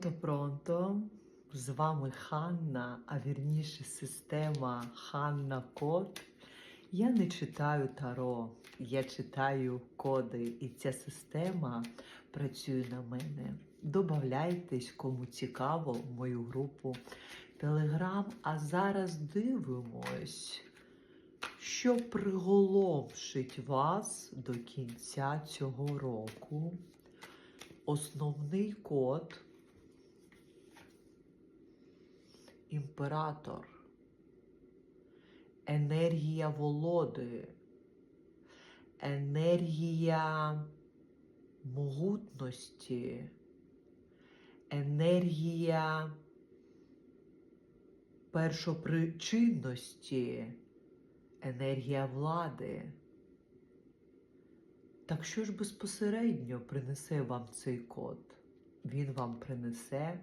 Пронто-пронто. З вами Ханна, а вірніше система Ханна Код. Я не читаю таро, я читаю коди, і ця система працює на мене. Добавляйтесь, кому цікаво, в мою групу Телеграм. А зараз дивимось, що приголомшить вас до кінця цього року. Основний код імператор, енергія володи, енергія могутності, енергія першопричинності, енергія влади. Так що ж безпосередньо принесе вам цей код? Він вам принесе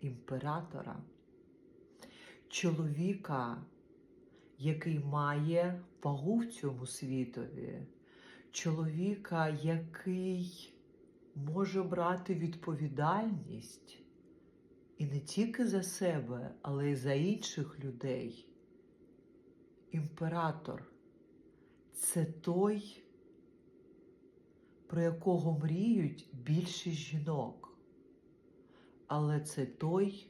імператора, чоловіка, який має вагу в цьому світові, чоловіка, який може брати відповідальність і не тільки за себе, але й за інших людей. Імператор це той про якого мріють більшість жінок. Але це той,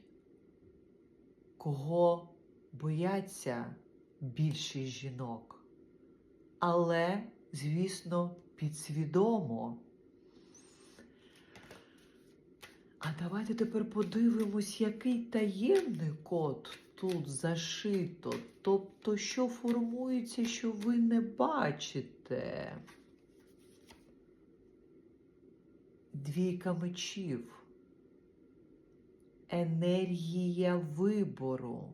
кого бояться більшість жінок. Але, звісно, підсвідомо. А давайте тепер подивимось, який таємний код тут зашито. Тобто, що формується, що ви не бачите. Двійка мечів, енергія вибору,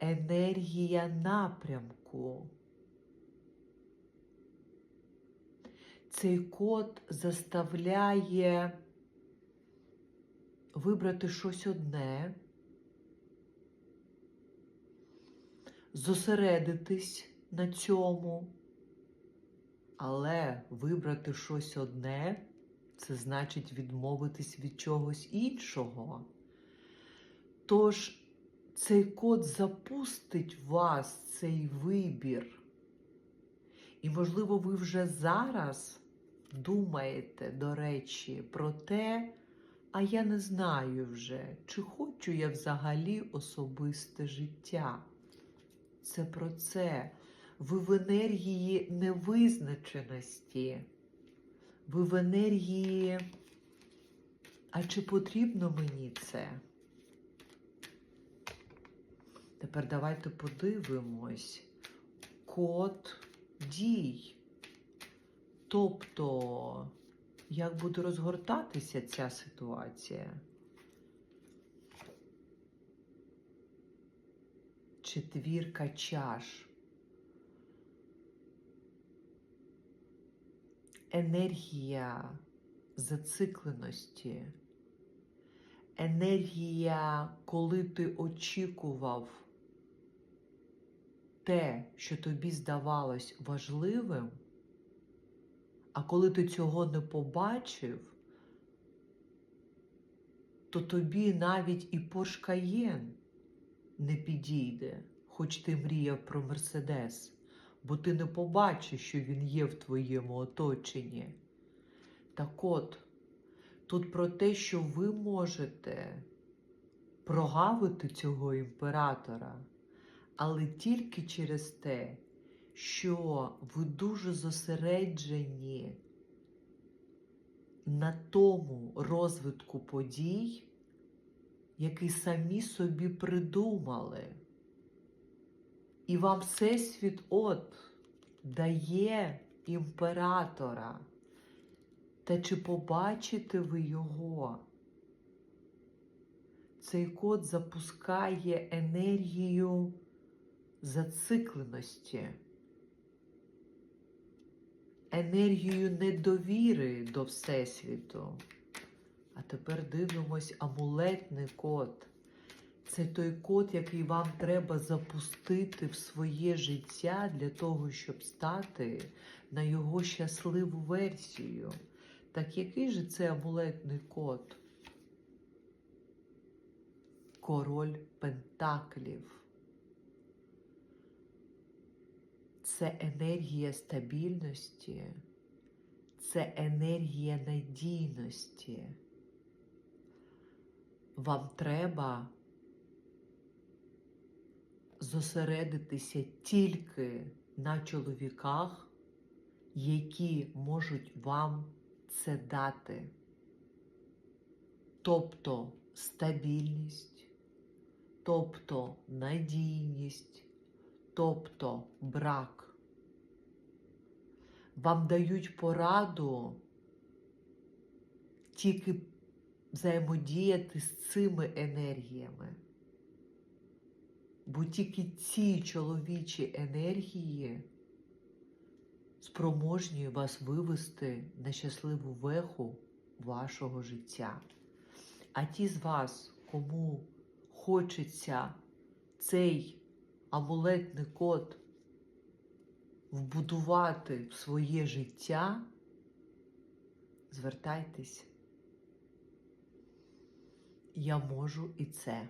енергія напрямку. Цей код заставляє вибрати щось одне, зосередитись на цьому. Але вибрати щось одне це значить відмовитись від чогось іншого. Тож цей код запустить вас, цей вибір. І, можливо, ви вже зараз думаєте, до речі, про те, а я не знаю вже, чи хочу я взагалі особисте життя. Це про це. Ви в енергії невизначеності. Ви в енергії, а чи потрібно мені це? Тепер давайте подивимось код дій. Тобто, як буде розгортатися ця ситуація? Четвірка чаш. Енергія зацикленості, енергія, коли ти очікував те, що тобі здавалось важливим, а коли ти цього не побачив, то тобі навіть і Cayenne не підійде, хоч ти мріяв про Мерседес бо ти не побачиш, що він є в твоєму оточенні. Так от, тут про те, що ви можете прогавити цього імператора, але тільки через те, що ви дуже зосереджені на тому розвитку подій, який самі собі придумали. І вам Всесвіт от дає імператора. Та чи побачите ви його? Цей код запускає енергію зацикленості, енергію недовіри до Всесвіту. А тепер дивимось амулетний код. Це той код, який вам треба запустити в своє життя для того, щоб стати на його щасливу версію. Так який же це амулетний код? король пентаклів. Це енергія стабільності, це енергія надійності. Вам треба зосередитися тільки на чоловіках, які можуть вам це дати. Тобто стабільність, тобто надійність, тобто брак. Вам дають пораду тільки взаємодіяти з цими енергіями. Бо тільки ці чоловічі енергії спроможні вас вивести на щасливу веху вашого життя. А ті з вас, кому хочеться цей амулетний код вбудувати в своє життя, звертайтесь. Я можу і це.